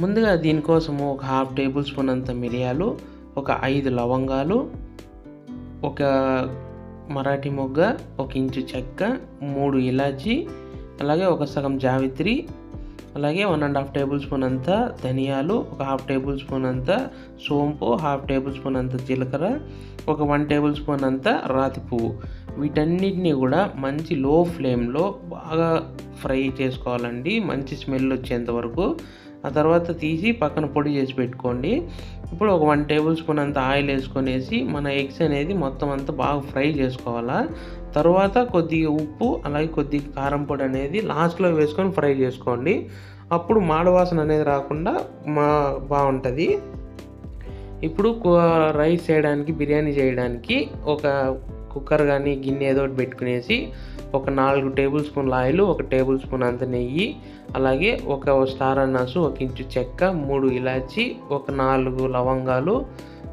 ముందుగా దీనికోసము ఒక half tablespoon అంత మిరియాలు ఒక ఐదు లవంగాలు ఒక మరాఠీ మొగ్గ ఒక ఇంచు చెక్క మూడు ఇలాచి అలాగే ఒక సగం జావిత్రి అలాగే one and half tablespoon అంత ధనియాలు ఒక హాఫ్ టేబుల్ స్పూన్ అంత సోంపు హాఫ్ టేబుల్ స్పూన్ అంత జీలకర్ర ఒక వన్ టేబుల్ స్పూన్ అంత రాతి పువ్వు. వీటన్నిటిని కూడా మంచి లో ఫ్లేమ్లో బాగా ఫ్రై చేసుకోవాలండి. మంచి స్మెల్ వచ్చేంత వరకు ఆ తర్వాత తీసి పక్కన పొడి చేసి పెట్టుకోండి. ఇప్పుడు ఒక వన్ టేబుల్ స్పూన్ అంత ఆయిల్ వేసుకొనేసి మన ఎగ్స్ అనేది మొత్తం అంతా బాగా ఫ్రై చేసుకోవాలా. తర్వాత కొద్దిగా ఉప్పు అలాగే కొద్దిగా కారం పొడి అనేది లాస్ట్లో వేసుకొని ఫ్రై చేసుకోండి. అప్పుడు మాడవాసన అనేది రాకుండా మా బాగుంటుంది. ఇప్పుడు రైస్ చేయడానికి బిర్యానీ చేయడానికి ఒక కుక్కర్ కానీ గిన్నె ఏదో ఒకటి పెట్టుకునేసి ఒక నాలుగు టేబుల్ స్పూన్ల ఆయిల్ ఒక టేబుల్ స్పూన్ అంత నెయ్యి అలాగే ఒక స్టార్ అన్నాసు ఒక ఇంచు చెక్క మూడు ఇలాచి ఒక నాలుగు లవంగాలు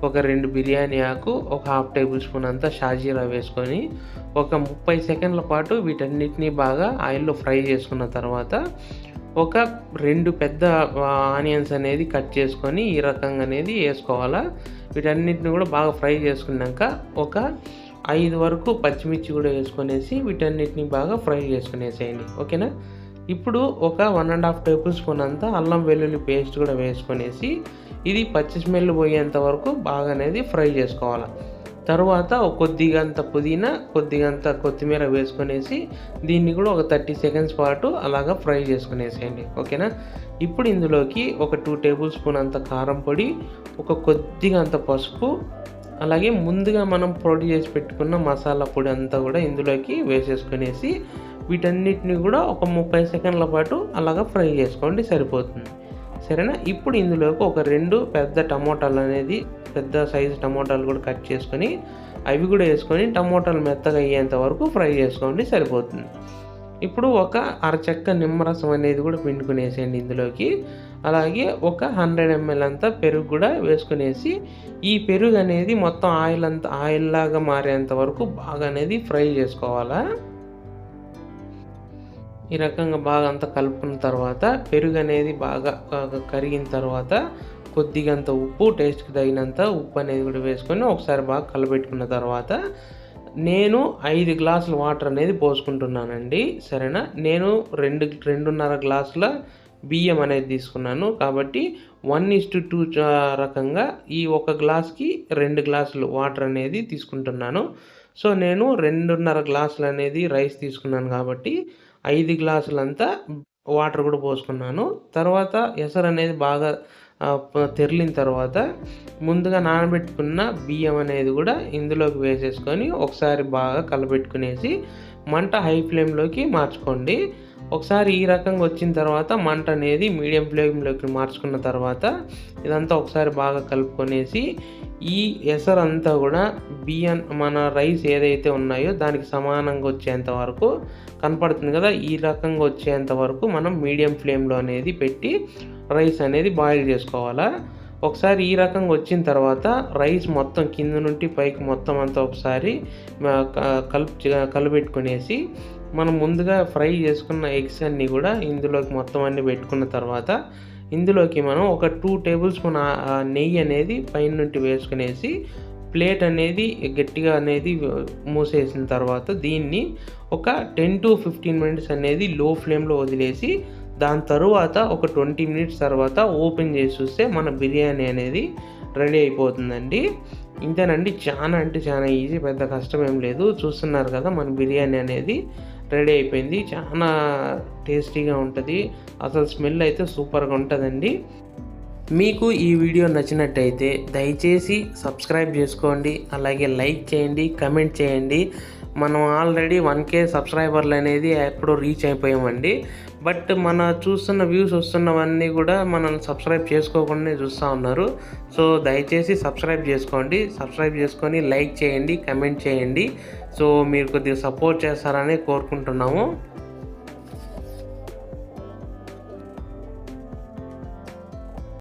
ఒక రెండు బిర్యానీ ఆకు ఒక హాఫ్ టేబుల్ స్పూన్ అంతా షాజీరా వేసుకొని ఒక ముప్పై సెకండ్ల పాటు వీటన్నిటిని బాగా ఆయిల్లో ఫ్రై చేసుకున్న తర్వాత ఒక రెండు పెద్ద ఆనియన్స్ అనేది కట్ చేసుకొని ఈ రకంగా అనేది వేసుకోవాలా. వీటన్నిటిని కూడా బాగా ఫ్రై చేసుకున్నాక ఒక ఐదు వరకు పచ్చిమిర్చి కూడా వేసుకొనేసి వీటన్నిటిని బాగా ఫ్రై చేసుకునేసేయండి. ఓకేనా? ఇప్పుడు ఒక one and half tablespoon అంతా అల్లం వెల్లుల్లి పేస్ట్ కూడా వేసుకొనేసి ఇది పచ్చి స్మెల్ పోయేంత వరకు బాగా అనేది ఫ్రై చేసుకోవాలి. తర్వాత ఒక పుదీనా కొద్దిగంత కొత్తిమీర వేసుకొనేసి దీన్ని కూడా ఒక థర్టీ సెకండ్స్ పాటు అలాగా ఫ్రై చేసుకునేసేయండి. ఓకేనా? ఇప్పుడు ఇందులోకి ఒక టూ టేబుల్ స్పూన్ అంత కారం పొడి ఒక కొద్దిగా అంత పసుపు అలాగే ముందుగా మనం పొడి చేసి పెట్టుకున్న మసాలా పొడి అంతా కూడా ఇందులోకి వేసేసుకునేసి వీటన్నిటిని కూడా ఒక ముప్పై సెకండ్ల పాటు అలాగా ఫ్రై చేసుకోండి సరిపోతుంది. సరేనా? ఇప్పుడు ఇందులోకి ఒక రెండు పెద్ద టమోటాలు అనేది పెద్ద సైజు టమోటాలు కూడా కట్ చేసుకొని అవి కూడా వేసుకొని టమోటాలు మెత్తగా అయ్యేంత వరకు ఫ్రై చేసుకోండి సరిపోతుంది. ఇప్పుడు ఒక అరచెక్క నిమ్మరసం అనేది కూడా పిండుకునేసేయండి ఇందులోకి. అలాగే ఒక హండ్రెడ్ ఎంఎల్ అంతా పెరుగు కూడా వేసుకునేసి ఈ పెరుగు అనేది మొత్తం ఆయిల్ అంతా ఆయిల్ లాగా మారేంత వరకు బాగా అనేది ఫ్రై చేసుకోవాలా? ఈ రకంగా బాగా అంతా కలుపుకున్న తర్వాత పెరుగు అనేది బాగా కరిగిన తర్వాత కొద్దిగా అంత ఉప్పు టేస్ట్కి తగినంత ఉప్పు అనేది కూడా వేసుకొని ఒకసారి బాగా కలబెట్టుకున్న తర్వాత నేను ఐదు గ్లాసుల వాటర్ అనేది పోసుకుంటున్నానండి సరేనా? నేను రెండు రెండున్నర గ్లాసుల బియ్యం అనేది తీసుకున్నాను. కాబట్టి వన్ ఇస్ టు టూ రకంగా ఈ ఒక గ్లాస్కి రెండు గ్లాసులు వాటర్ అనేది తీసుకుంటున్నాను. సో నేను రెండున్నర గ్లాసులు అనేది రైస్ తీసుకున్నాను కాబట్టి ఐదు గ్లాసులంతా వాటర్ కూడా పోసుకున్నాను. తర్వాత ఎసరు అనేది బాగా తెరిలిన తర్వాత ముందుగా నానబెట్టుకున్న బియ్యం అనేది కూడా ఇందులోకి వేసేసుకొని ఒకసారి బాగా కలబెట్టుకునేసి మంట హై ఫ్లేమ్లోకి మార్చుకోండి. ఒకసారి ఈ రకంగా వచ్చిన తర్వాత మంట అనేది మీడియం ఫ్లేమ్లోకి మార్చుకున్న తర్వాత ఇదంతా ఒకసారి బాగా కలుపుకొనేసి ఈ ఎసరంతా కూడా బియ్యం మన రైస్ ఏదైతే ఉన్నాయో దానికి సమానంగా వచ్చేంత వరకు కనపడుతుంది కదా ఈ రకంగా వచ్చేంత వరకు మనం మీడియం ఫ్లేమ్లో అనేది పెట్టి రైస్ అనేది బాయిల్ చేసుకోవాలా? ఒకసారి ఈ రకంగా వచ్చిన తర్వాత రైస్ మొత్తం కింద నుండి పైకి మొత్తం అంతా ఒకసారి కలుపు కలబెట్టుకునేసి మనం ముందుగా ఫ్రై చేసుకున్న ఎగ్స్ అన్నీ కూడా ఇందులోకి మొత్తం అన్ని పెట్టుకున్న తర్వాత ఇందులోకి మనం ఒక టూ టేబుల్ స్పూన్ నెయ్యి అనేది పైన నుండి వేసుకునేసి ప్లేట్ అనేది గట్టిగా అనేది మూసేసిన తర్వాత దీన్ని ఒక టెన్ టు ఫిఫ్టీన్ మినిట్స్ అనేది లో ఫ్లేమ్లో వదిలేసి దాని తరువాత ఒక ట్వంటీ మినిట్స్ తర్వాత ఓపెన్ చేసి చూస్తే మన బిర్యానీ అనేది రెడీ అయిపోతుందండి. ఇంతేనండి చాలా అంటే చాలా ఈజీ పెద్ద కష్టం ఏం లేదు. చూస్తున్నారు కదా మన బిర్యానీ అనేది రెడీ అయిపోయింది. చాలా టేస్టీగా ఉంటుంది. అసలు స్మెల్ అయితే సూపర్గా ఉంటుందండి. మీకు ఈ వీడియో నచ్చినట్టయితే దయచేసి సబ్స్క్రైబ్ చేసుకోండి. అలాగే లైక్ చేయండి కమెంట్ చేయండి. మనం ఆల్రెడీ వన్ కే సబ్స్క్రైబర్లు అనేది ఎప్పుడో రీచ్ అయిపోయామండి. బట్ మన చూస్తున్న వ్యూస్ వస్తున్నవన్నీ కూడా మనల్ని సబ్స్క్రైబ్ చేసుకోకుండా చూస్తూ ఉన్నారు. సో దయచేసి సబ్స్క్రైబ్ చేసుకోండి. సబ్స్క్రైబ్ చేసుకొని లైక్ చేయండి కమెంట్ చేయండి. సో మీరు కొద్దిగా సపోర్ట్ చేస్తారని కోరుకుంటున్నాము.